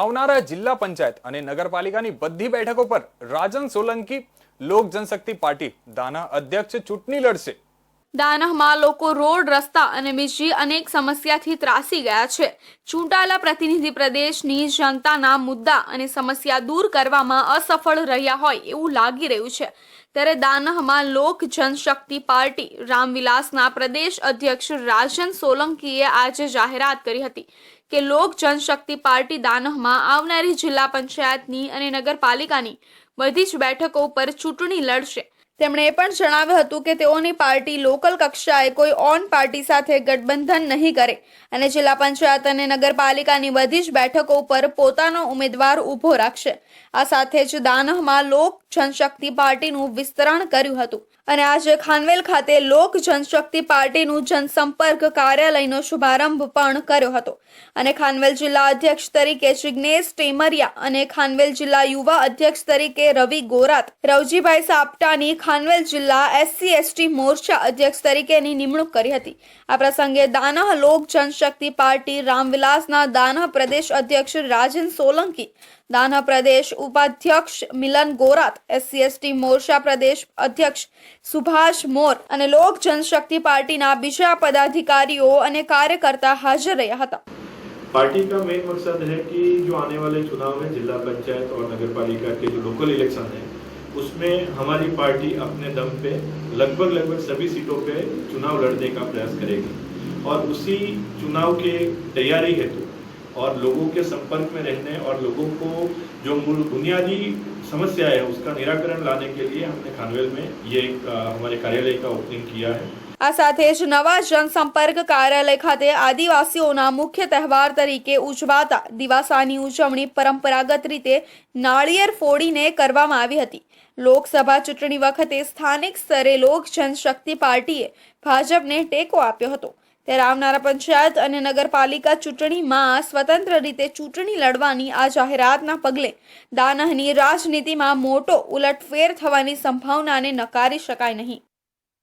આવનારા જિલ્લા પંચાયત અને નગરપાલિકાની બધી બેઠકો પર રાજન સોલંકી લોક જનશક્તિ પાર્ટી. દાના અધ્યક્ષ ચૂંટણી લડશે. દાનહમાં લોકો રોડ, રસ્તા અને બીજી અનેક સમસ્યાથી ત્રાસી ગયા છે. ચૂંટાયેલા પ્રતિનિધિ પ્રદેશની જનતાના મુદ્દા અને સમસ્યા દૂર કરવામાં અસફળ રહ્યા હોય એવું લાગી રહ્યું છે. ત્યારે દાનહમાં લોક જનશક્તિ પાર્ટી રામવિલાસના પ્રદેશ અધ્યક્ષ રાજન સોલંકીએ આજે જાહેરાત કરી હતી કે લોક જનશક્તિ પાર્ટી દાનહમાં આવનારી જિલ્લા પંચાયતની અને નગરપાલિકાની બધી જ બેઠકો ઉપર ચૂંટણી લડશે. તેમણે એ પણ જણાવ્યું હતું કે તેઓની પાર્ટી લોકલ કક્ષાએ કોઈ ઓન પાર્ટી સાથે ગઠબંધન નહીં કરે અને જિલ્લા પંચાયત અને નગરપાલિકાની બધી જ બેઠકો ઉપર પોતાનો ઉમેદવાર ઊભો રાખશે. આ સાથે જ દાનહમાં લોક જનશક્તિ પાર્ટીનું વિસ્તરણ કર્યું હતું અને આજે ખાનવેલ ખાતે લોક જનશક્તિ પાર્ટીનું જનસંપર્ક કાર્યાલયનો શુભારંભ પણ કર્યો હતો. અને ખાનવેલ જિલ્લા અધ્યક્ષ તરીકે જિજ્ઞેશ ટેમરિયા અને ખાનવેલ જિલ્લા યુવા અધ્યક્ષ તરીકે રવિ ગોરાત, રવજીભાઈ સાપટાની ખાનવેલ જિલ્લા એસસી એસટી મોરચા અધ્યક્ષ તરીકેની નિમણૂક કરી હતી આ પ્રસંગે દાનહ લોક જનશક્તિ પાર્ટી રામવિલાસના દાનહ પ્રદેશ અધ્યક્ષ રાજન સોલંકી દાનહ પ્રદેશ ઉપાધ્યક્ષ મિલન ગોરાત એસસી એસટી મોરચા પ્રદેશ અધ્યક્ષ સુભાષ મોર અને લોક જનશક્તિ પાર્ટીના બીજા પદાધિકારીઓ અને કાર્યકર્તા હાજર રહ્યા હતા पार्टी का मेन मकसद है कि जो आने वाले चुनाव में जिला पंचायत और नगर पालिका के जो लोकल इलेक्शन है उसमें हमारी पार्टी अपने दम पे लगभग लगभग सभी सीटों पे चुनाव लड़ने का प्रयास करेगी। और उसी चुनाव के तैयारी हेतु और लोगों के संपर्क में रहने और लोगों को जो मूल बुनियादी समस्या है, उसका निराकरण लाने के लिए हमने खानवेल में ये एक हमारे कार्यालय का ओपनिंग किया है। આ સાથે જ નવા જનસંપર્ક કાર્યાલય ખાતે આદિવાસીઓના મુખ્ય તહેવાર તરીકે ઉજવાતા દિવાસાની ઉજવણી પરંપરાગત રીતે નાળિયેર ફોડીને કરવામાં આવી હતી. લોકસભા ચૂંટણી વખતે સ્થાનિક સ્તરે લોક જનશક્તિ પાર્ટીએ ભાજપને ટેકો આપ્યો હતો. ત્યારે આવનારા પંચાયત અને નગરપાલિકા ચૂંટણીમાં સ્વતંત્ર રીતે ચૂંટણી લડવાની આ જાહેરાતના પગલે દાનહની રાજનીતિમાં મોટો ઉલટફેર થવાની સંભાવનાને નકારી શકાય નહીં.